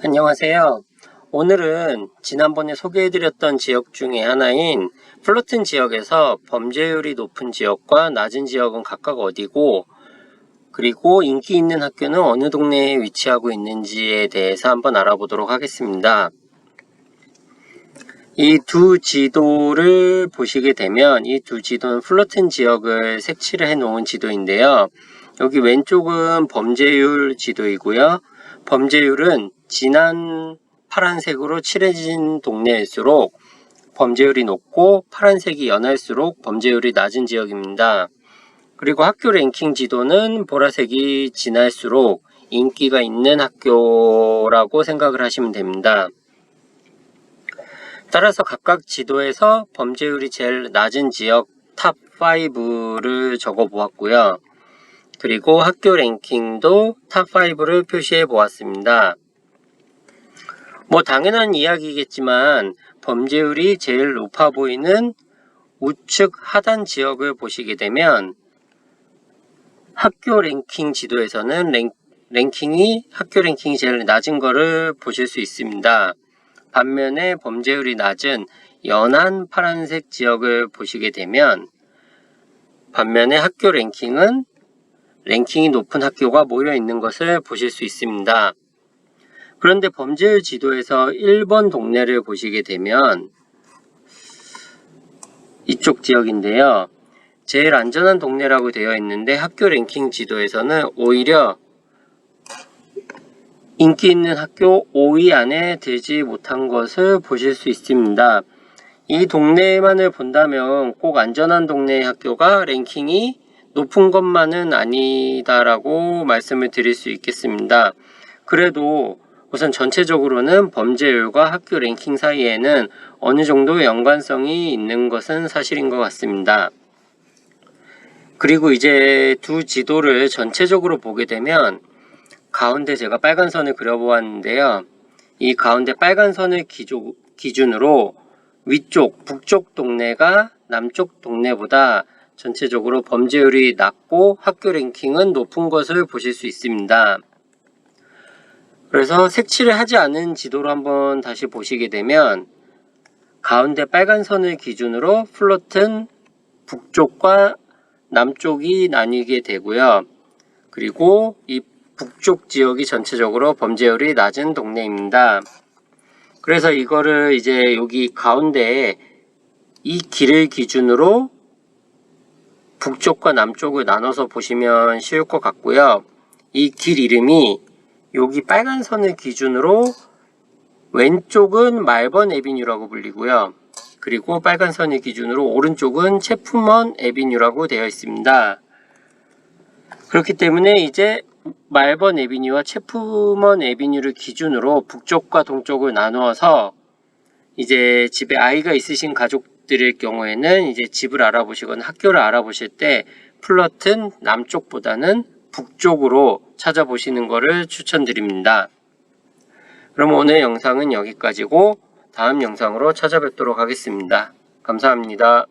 안녕하세요. 오늘은 지난번에 소개해드렸던 지역 중에 하나인 플러튼 지역에서 범죄율이 높은 지역과 낮은 지역은 각각 어디고 그리고 인기 있는 학교는 어느 동네에 위치하고 있는지에 대해서 한번 알아보도록 하겠습니다. 이 두 지도를 보시게 되면 이 두 지도는 플러튼 지역을 색칠을 해 놓은 지도인데요. 여기 왼쪽은 범죄율 지도이고요. 범죄율은 진한 파란색으로 칠해진 동네일수록 범죄율이 높고 파란색이 연할수록 범죄율이 낮은 지역입니다. 그리고 학교 랭킹 지도는 보라색이 진할수록 인기가 있는 학교라고 생각을 하시면 됩니다. 따라서 각각 지도에서 범죄율이 제일 낮은 지역 탑 5를 적어 보았고요. 그리고 학교 랭킹도 탑 5를 표시해 보았습니다. 뭐 당연한 이야기겠지만 범죄율이 제일 높아 보이는 우측 하단 지역을 보시게 되면 학교 랭킹 지도에서는 랭, 랭킹이 학교 랭킹이 제일 낮은 거를 보실 수 있습니다. 반면에 범죄율이 낮은 연한 파란색 지역을 보시게 되면 반면에 학교 랭킹은 랭킹이 높은 학교가 모여 있는 것을 보실 수 있습니다. 그런데 범죄율 지도에서 1번 동네를 보시게 되면 이쪽 지역인데요. 제일 안전한 동네라고 되어 있는데 학교 랭킹 지도에서는 오히려 인기 있는 학교 5위 안에 들지 못한 것을 보실 수 있습니다. 이 동네만을 본다면 꼭 안전한 동네의 학교가 랭킹이 높은 것만은 아니다라고 말씀을 드릴 수 있겠습니다. 그래도 우선 전체적으로는 범죄율과 학교 랭킹 사이에는 어느 정도 연관성이 있는 것은 사실인 것 같습니다. 그리고 이제 두 지도를 전체적으로 보게 되면 가운데 제가 빨간 선을 그려보았는데요. 이 가운데 빨간 선을 기준으로 위쪽 북쪽 동네가 남쪽 동네보다 전체적으로 범죄율이 낮고 학교 랭킹은 높은 것을 보실 수 있습니다. 그래서 색칠을 하지 않은 지도로 한번 다시 보시게 되면 가운데 빨간 선을 기준으로 플로튼 북쪽과 남쪽이 나뉘게 되고요. 그리고 이 북쪽 지역이 전체적으로 범죄율이 낮은 동네입니다. 그래서 이거를 이제 여기 가운데에 이 길을 기준으로 북쪽과 남쪽을 나눠서 보시면 쉬울 것 같고요. 이 길 이름이 여기 빨간 선을 기준으로 왼쪽은 말번 에비뉴라고 불리고요. 그리고 빨간 선을 기준으로 오른쪽은 체프먼 에비뉴라고 되어 있습니다. 그렇기 때문에 이제 말번 에비뉴와 체프먼 에비뉴를 기준으로 북쪽과 동쪽을 나누어서 이제 집에 아이가 있으신 가족 들의 경우에는 이제 집을 알아보시거나 학교를 알아보실 때 플러튼 남쪽보다는 북쪽으로 찾아보시는 것을 추천드립니다. 그럼 오늘 영상은 여기까지고 다음 영상으로 찾아뵙도록 하겠습니다. 감사합니다.